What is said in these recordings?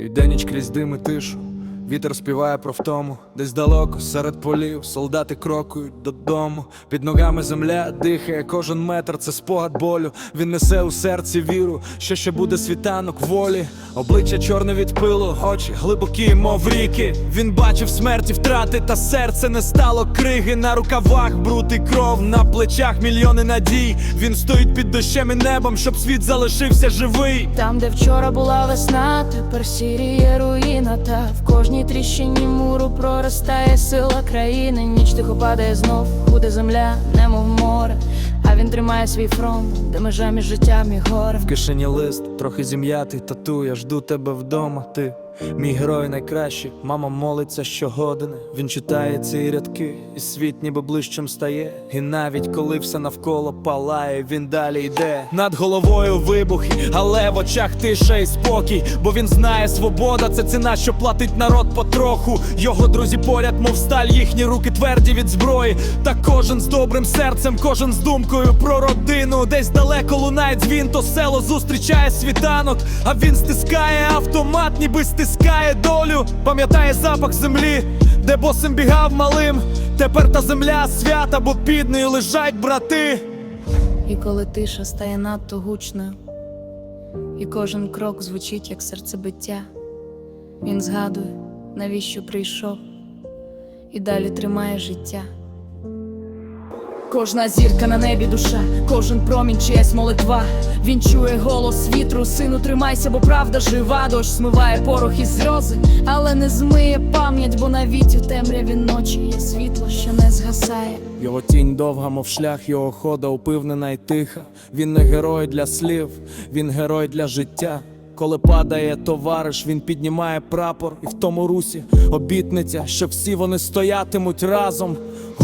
Іде ніч крізь дим і тишу, вітер співає про втому, десь далеко, серед полів, солдати крокують додому. Під ногами земля дихає, кожен метр це спогад болю. Він несе у серці віру, що ще буде світанок волі. Обличчя чорне від пилу, очі глибокі, мов ріки. Він бачив смерті втрати, та серце не стало криги. На рукавах бруд і кров, на плечах мільйони надій. Він стоїть під дощем і небом, щоб світ залишився живий. Там, де вчора була весна, тепер сіріє руїна, та в кожній тріщині муру проростає сила країни. Ніч тихо падає знов, буде земля, немов море. А він тримає свій фронт, де межа між життям і горем. В кишені лист, трохи зім'ятий тату, я жду тебе вдома. Ти мій герой найкращий, мама молиться щогодини. Він читає ці рядки, і світ ніби ближчим стає. І навіть коли все навколо палає, він далі йде. Над головою вибухи, але в очах тиша і спокій. Бо він знає, свобода це ціна, що платить народ потроху. Його друзі поряд, мов сталь, їхні руки тверді від зброї. Та кожен з добрим серцем, кожен з думкою про родину. Десь далеко лунає дзвін, то село зустрічає світанок. А він стискає автомат, ніби стискає долю. Пам'ятає запах землі, де босим бігав малим. Тепер та земля свята, бо під нею лежать брати. І коли тиша стає надто гучною, і кожен крок звучить як серцебиття, він згадує, навіщо прийшов, і далі тримає життя. Кожна зірка на небі душа, кожен промінь чиясь молитва. Він чує голос вітру, сину, тримайся, бо правда жива. Дощ смиває порох і сльози, але не змиє пам'ять, бо навіть у темряві ночі є світло, що не згасає. Його тінь довга, мов шлях, його хода упевнена й тиха. Він не герой для слів, він герой для життя. Коли падає товариш, він піднімає прапор, і в тому русі обітниця, що всі вони стоятимуть разом.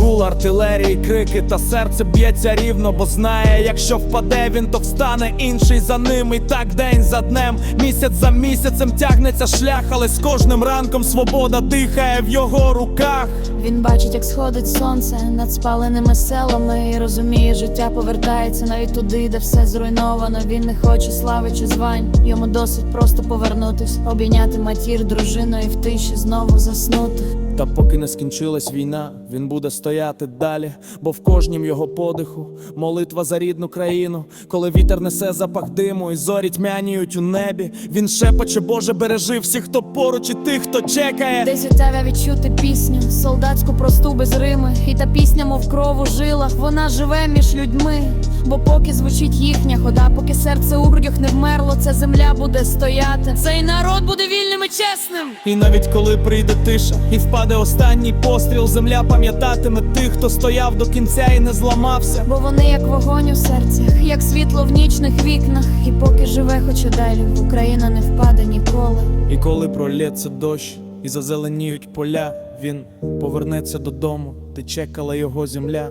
Гул артилерії, крики, та серце б'ється рівно, бо знає, якщо впаде він, то встане інший за ним. І так день за днем, місяць за місяцем тягнеться шлях, але з кожним ранком свобода дихає в його руках. Він бачить, як сходить сонце над спаленими селами І розуміє, життя повертається навіть туди, де все зруйновано. Він не хоче слави чи звань. Йому досить просто повернутись, обійняти матір, дружину і в тиші знову заснути. Та поки не скінчилась війна, він буде стояти далі, бо в кожнім його подиху молитва за рідну країну, коли вітер несе запах диму і зорі тьмяніють у небі. Він шепоче, Боже, бережи всіх, хто поруч, і тих, хто чекає. Десь оттявя відчути пісню, солдатську просту без рими. І та пісня, мов кров у жилах, вона живе між людьми. Бо поки звучить їхня хода, поки серце у грудях не вмерло, ця земля буде стояти. Цей народ буде вільним і чесним. І навіть коли прийде тиша, і впаде останній постріл, земля пам'ятатиме тих, хто стояв до кінця і не зламався. Бо вони як вогонь у серцях, як світло в нічних вікнах. І поки живе, хоч і далі, Україна не впаде ніколи. І коли пролється дощ і зазеленіють поля, він повернеться додому, де чекала його земля.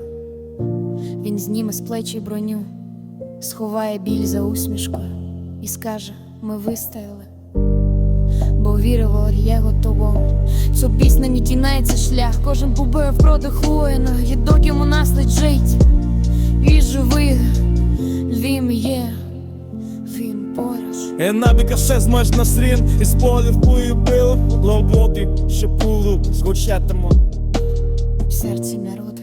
Він зніме з плечі броню, сховає біль за усмішкою і скаже: ми вистояли, бо вірило є готово. Цю пісню не тінається шлях, кожен побив продих воїна, і доки у нас лежить, і живий він є, він поруч. Е набіка все змеш на срін, із полів поїбило, лоботи, ще пулу, скучатимо. в серці народу.